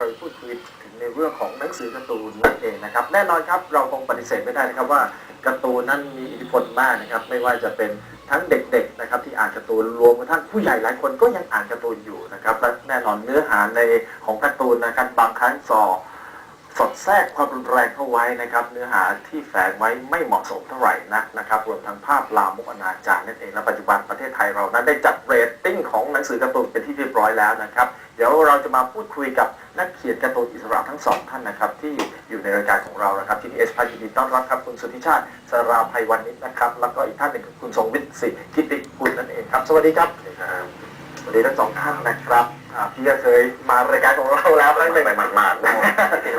เราพูดคุยถึงในเรื่องของหนังสือการ์ตูนนั่นเองนะครับ แน่นอนครับเราคงปฏิเสธไม่ได้นะครับว่าการ์ตูนนั้นมีอิทธิพลมากนะครับ ไม่ว่าจะเป็นทั้งเด็กๆนะครับที่อ่านการ์ตูนรวมกระทั่งผู้ใหญ่หลายคนก็ยังอ่านการ์ตูนอยู่นะครับและแน่นอนเนื้อหาในของการ์ตูนนะครับบางครั้งสอสอดแทรกความรุนแรงเข้าไว้นะครับ เนื้อหาที่แฝงไว้ไม่เหมาะสมเท่าไหร่นักนะครับรวมทั้งภาพลามกอนาจารนั่นเองและปัจจุบันประเทศไทยเรานั้นได้จัดเรตติ้ง ของหนังสือการ์ตูนเป็นที่เรียบร้อยแล้วนะครับ เดี๋ยวเราจะมาพูดคุยกับนักเขียนการ์ตูนอิสระทั้งสองท่านนะครับ ที่อยู่ในรายการของเรานะครับที่นี่เอสพายินดีต้อนรับครับคุณสุทธิชาติสราภัยวันนิชนะครับ แล้วก็อีกท่านหนึ่งคือคุณทรงวิทย์ศรีกิติกุลนั่นเองครับ สวัสดีครับสวัสดีทั้งสองท่านนะครับอ่าพี่ก็เคยมารายการของเราแล้วตั้งแต่หมาดๆนะ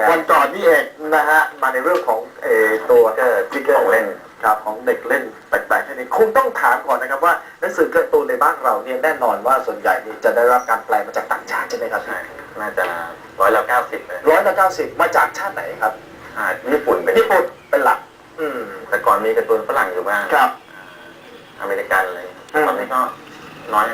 วันก่อนนี่เองนะฮะมาในเรื่องของเออตัวฟิกเกอร์ของเล่นครับของเด็กเล่นแปลกๆแค่นี้คงต้องถามก่อนนะครับว่าหนังสือการ์ตูนในบ้านเราเนี่ยแน่นอนว่าส่วนใหญ่นี่จะได้รับการแปลมาจากต่างชาติใช่ไหมครับพี่น่าจะร้อยละเก้าสิบเลยร้อยละเก้าสิบมาจากชาติไหนครับอ่าญี่ปุ่นเป็นญี่ปุ่นเป็นหลัก อืม แต่ก่อนมีการ์ตูนฝรั่งอยู่บ้างครับ อเมริกันอะไรอืมตอนนี้ก็น้อย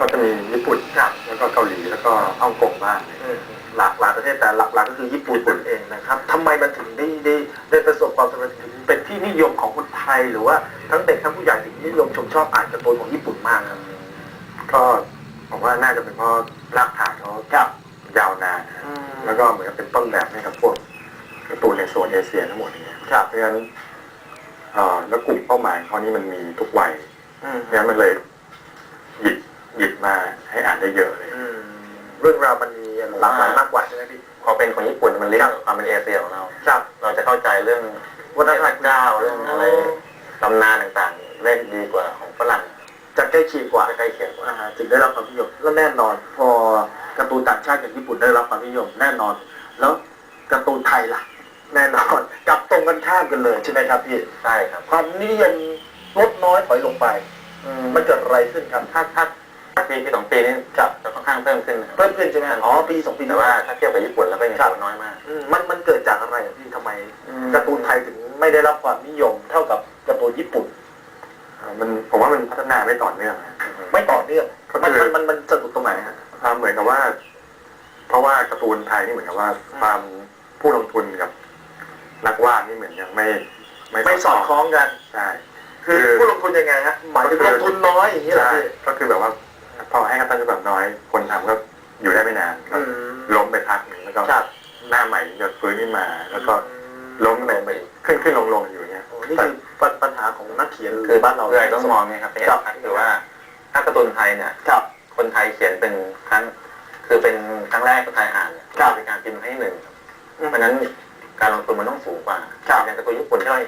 ก็จะมีญี่ปุ่นครับแล้วก็เกาหลีแล้วก็ฮ่องกงบ้างอืมหลากหลายประเทศแต่หลักๆก็คือญี่ปุ่นนั่นเองนะครับทำไมมันถึงได้ได้ได้ประสบความสำเร็จถึงเป็นที่นิยมของคนไทยหรือว่าทั้งเด็กทั้งผู้ใหญ่ถึงนิยมชมชอบอ่านการ์ตูนของญี่ปุ่นมากครับก็ผมว่าน่าจะเป็นเพราะรากฐานเขาครับยาวนานนะแล้วก็เหมือนกับเป็นต้นแบบให้กับพวกการ์ตูนในโซนเอเชียทั้งหมดอย่างเงี้ยครับเพราะฉะนั้นเอ่อแล้วกลุ่มเป้าหมายของเขานี่มันมีทุกวัยอืมเพราะฉะนั้นมันเลยหยิบหยิบมาให้อ่านได้เยอะเลยอืมเรื่องราวมันมีหลากหลายมากกว่าใช่ไหมพี่พอเป็นคนญี่ปุ่นมันเรียกความเป็นเอเชียของเราครับเราจะเข้าใจเรื่อง วัฒนธรรมเจ้าเรื่องอะไรตำนานต่างๆเล่นดีกว่าของฝรั่งจะใกล้เคียงกว่าจะใกล้เคียงกว่าอ่าจึงได้รับความนิยมแล้วแน่นอน พอการ์ตูนต่างชาติอย่างญี่ปุ่นได้รับความนิยมแน่นอน แล้วการ์ตูนไทยล่ะ แน่นอนกลับตรงกันข้ามกันเลยใช่ไหมครับพี่ใช่ครับ ความนิยมลดน้อยถอยลงไปมันเกิดอะไรขึ้นครับถ้าถ้าถ้าปีที่สองปีนี้จะจะค่อนข้างเพิ่มขึ้นนะครับเพิ่มขึ้นใช่ไหมอ๋อปีสองปีแต่ว่าถ้าเทียบกับญี่ปุ่นแล้วก็ยังถือว่าน้อยมากอืมมันมันเกิดจากอะไรอะพี่ทำไมอืมการ์ตูน ไทยถึงไม่ได้รับความนิยมเท่ากับการ์ตูนญี่ปุ่นอ่ามันผมว่ามันพัฒนาไม่ต่อเนื่องนะไม่ต่อเนื่องก็มันคือมันมันมันสะดุดตรงไหนฮะอ่าเหมือนกับว่า เพราะว่าการ์ตูนไทยนี่เหมือนกับว่าความผู้ลงทุนกับนักวาดนี่เหมือนยังไม่ไม่สอดคล้องกันใช่คือผู้ลงทุนยังไงฮะหมายถึงลงทุนน้อยอย่างนี้เหรอใช่พี่ก็คือแบบว่าพอให้กำลังแบบน้อย คนทำก็อยู่ได้ไม่นานก็อืมล้มไปพักหนึ่งแล้วก็ครับหน้าใหม่จะฟื้นขึ้นมา แล้วก็ล้มไปไปอีก ขึ้นขึ้นลงลงอยู่อย่างเงี้ยโอ้นี่คือปัญปัญหาของนักเขียนคือบ้านเราเพื่อต้องมองไงครับเป็นครับคือว่าถ้าการ์ตูนไทยเนี่ยครับคนไทยเขียนเป็นครั้งคือเป็นครั้งแรกคนไทยอ่านเนี่ยครับเป็นการพิมพ์ให้หนึ่งอืมเพราะฉะนั้นการลงทุนมันต้องสูงกว่าครับอย่างการ์ตูนญี่ปุ่นที่เรา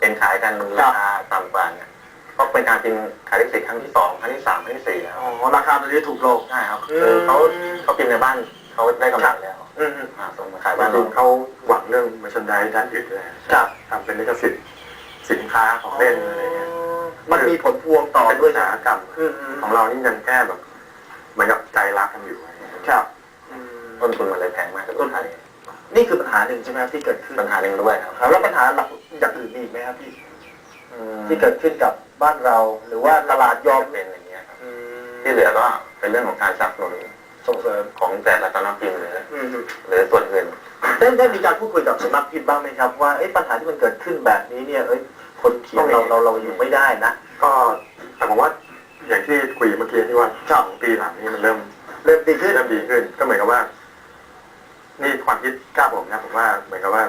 เห็นขายกันราคาต่ำกว่าเนี่ยเพราะเป็นการพิมพ์ขายลิขสิทธิ์ครั้งที่สองครั้งที่สามครั้งที่สี่แล้วอ๋อราคาตัวนี้ถูกลงใช่ครับอืมคือเขาเขาพิมพ์ในบ้านเขาได้กำไรแล้วอืมอืมอ่าส่งมาขายบาบ้างนทีเราเขาหวังเรื่องมาชันได้ด้านอื่นด้วยครับ ทำเป็นลิขสิทธิ์สินค้าของเล่นอะไรเงี้ยมันมีผลพวงต่อเป็นด้อุวยตสาหกรรมอืมอืมของเรานี่ยังแค่แบบเหมือนกับใจรักกันอยู่อะไรเงี้ยครับอืมต้นทุนมันเลยแพงมากกับต้นไทยนี่คือปัญหาหนึ่งใช่ไหมครับที่เกิดขึ้นปัญหาหนึ่งด้วยครับครับแล้วปัญหาหลักอย่างอื่นมีอีกไหมครับพี่อืมที่เกิดขึ้นกับบ้านเราหรือว่าตลาดยอมเป็นอย่างเงี้ยครับอืมที่เหลือก็เป็นเรื่องของการสนับสนุนส่งเสริมของแต่ละสำนักพิมพ์หรืออืมหรือส่วนอื่น ได้ได้มีการพูดคุยกับสำนักพิมพ์บ้างไหมครับ ว่าเอ้ยปัญหาที่มันเกิดขึ้นแบบนี้เนี่ยเอ้ยคนเขียนเราเราเราอยู่ไม่ได้นะก็แต่ผมว่าอย่างที่คุยเมื่อกี้ที่ว่าสองปีหลังนี่มันเริ่มเริ่มดีขึ้นเริ่มดีขึ้น ก็เหมือนกับว่า นี่ความคิดกล้าผมนะผมว่าเหมือนกับว่า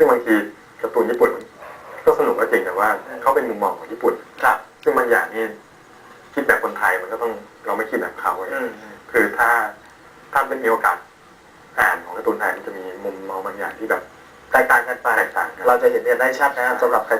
ซึ่งบางทีการ์ตูนญี่ปุ่นมันก็สนุกก็จริงแต่ว่าอืมเขาเป็นมุมมองของญี่ปุ่นครับ ซึ่งบางอย่างนี่คิดแบบคนไทยมันก็ต้องเราไม่คิดแบบเขาไงอืมคือถ้าถ้าเป็นมีโอกาสอ่านของการ์ตูนไทยมันจะมีมุมมองบางอย่างที่แบบแตกต่างกันไปแตกต่างกันเราจะเห็นเนี่ยได้ชัดนะสำหรับใครที่